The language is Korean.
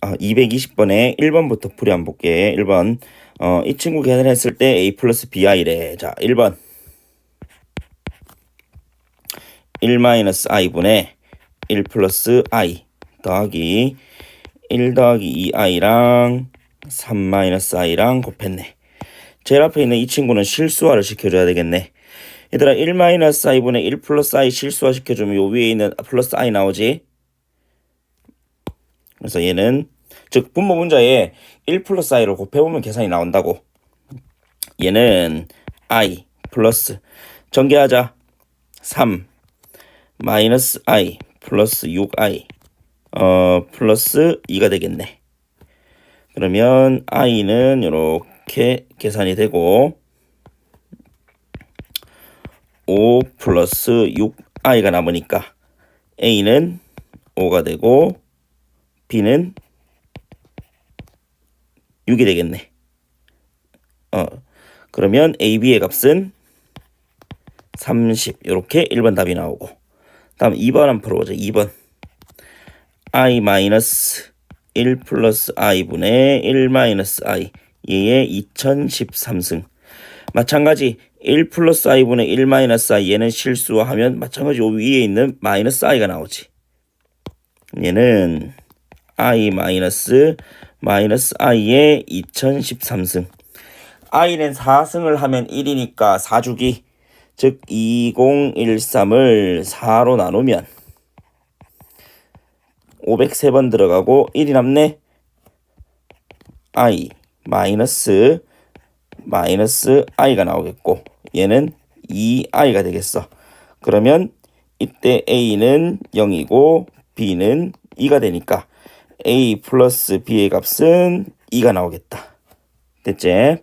아, 220번에 1번부터 풀이 한번 볼게. 1번. 어, 이 친구 계산했을 때 a 플러스 bi래. 자, 1번. 1 마이너스 i분의 1 플러스 i 더하기 1 더하기 2i랑 3 마이너스 i랑 곱했네. 제일 앞에 있는 이 친구는 실수화를 시켜줘야 되겠네. 얘들아 1 마이너스 i분의 1 플러스 i 실수화 시켜주면 요 위에 있는 플러스 i 나오지? 그래서 얘는 즉 분모 문자에 1 플러스 i를 곱해보면 계산이 나온다고. 얘는 i 플러스 전개하자 3 마이너스 i 플러스 6i 어 플러스 2가 되겠네. 그러면 i는 이렇게 계산이 되고 5 플러스 6i가 남으니까 a는 5가 되고 b는 6이 되겠네. 어 그러면 a, b의 값은 30 이렇게 1번 답이 나오고 다음 2번 한번 풀어보자. 2번. I 마이너스 1 플러스 i분의 1 마이너스 i. 얘의 2013승. 마찬가지 1 플러스 i분의 1 마이너스 i. 얘는 실수하면 마찬가지 요 위에 있는 마이너스 i가 나오지. 얘는 i 마이너스 마이너스 i의 2013승. I는 4승을 하면 1이니까 4주기. 즉 2013을 4로 나누면 503번 들어가고 1이 남네. I 마이너스 마이너스 i가 나오겠고 얘는 2i가 되겠어. 그러면 이때 a는 0이고 b는 2가 되니까 a 플러스 b의 값은 2가 나오겠다. 됐지?